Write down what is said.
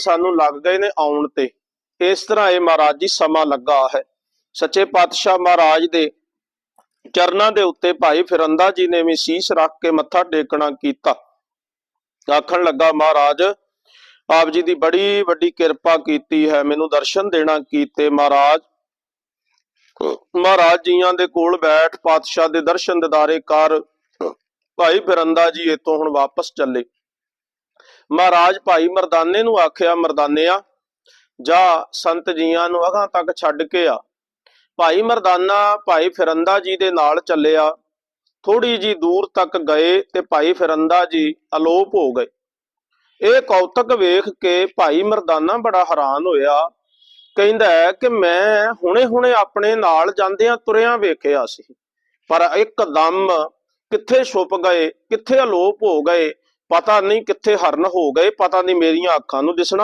ਸਾਨੂੰ ਲੱਗ ਗਏ ਨੇ ਆਉਣ ਤੇ। ਇਸ ਤਰ੍ਹਾਂ ਇਹ ਮਹਾਰਾਜ ਜੀ ਸਮਾਂ ਲੱਗਾ ਹੈ। ਸੱਚੇ ਪਾਤਸ਼ਾਹ ਮਹਾਰਾਜ ਦੇ ਚਰਨਾਂ ਦੇ ਉੱਤੇ ਭਾਈ ਫਿਰੰਦਾ ਜੀ ਨੇ ਵੀ ਸੀਸ ਰੱਖ ਕੇ ਮੱਥਾ ਟੇਕਣਾ ਕੀਤਾ। ਆਖਣ ਲੱਗਾ, ਮਹਾਰਾਜ, ਆਪ ਜੀ ਦੀ ਬੜੀ ਵੱਡੀ ਕਿਰਪਾ ਕੀਤੀ ਹੈ, ਮੈਨੂੰ ਦਰਸ਼ਨ ਦੇਣਾ ਕੀਤੇ ਮਹਾਰਾਜ। ਮਹਾਰਾਜ ਜੀਆਂ ਦੇ ਕੋਲ ਬੈਠ, ਪਾਤਸ਼ਾਹ ਦੇ ਦਰਸ਼ਨ ਦਿਦਾਰੇ ਕਰ। ਭਾਈ ਫਿਰੰਦਾ ਜੀ ਇਤੋਂ ਹੁਣ ਵਾਪਸ ਚੱਲੇ। ਮਹਾਰਾਜ ਭਾਈ ਮਰਦਾਨੇ ਨੂੰ ਆਖਿਆ, ਮਰਦਾਨਿਆ, ਜਾ ਸੰਤ ਜੀਆਂ ਨੂੰ ਅਗਾਂ ਤੱਕ ਛੱਡ ਕੇ ਆ। ਭਾਈ ਮਰਦਾਨਾ ਭਾਈ ਫਿਰੰਦਾ ਜੀ ਦੇ ਨਾਲ ਚੱਲਿਆ। ਥੋੜੀ ਜੀ ਦੂਰ ਤੱਕ ਗਏ ਤੇ ਭਾਈ ਫਿਰੰਦਾ ਜੀ ਅਲੋਪ ਹੋ ਗਏ। ਇਹ ਕੌਤਕ ਵੇਖ ਕੇ ਭਾਈ ਮਰਦਾਨਾ ਬੜਾ ਹੈਰਾਨ ਹੋਇਆ। ਕਹਿੰਦਾ ਹੈ ਕਿ ਮੈਂ ਹੁਣੇ-ਹੁਣੇ ਆਪਣੇ ਨਾਲ ਜਾਂਦਿਆਂ ਤੁਰਿਆਂ ਵੇਖਿਆ ਸੀ, ਪਰ ਇੱਕਦਮ ਕਿੱਥੇ ਛੁਪ ਗਏ, ਕਿੱਥੇ ਅਲੋਪ ਹੋ ਗਏ ਪਤਾ ਨਹੀਂ ਕਿੱਥੇ ਹਰਨ ਹੋ ਗਏ ਪਤਾ ਨਹੀਂ ਮੇਰੀਆਂ ਅੱਖਾਂ ਨੂੰ ਦਿਸਣਾ।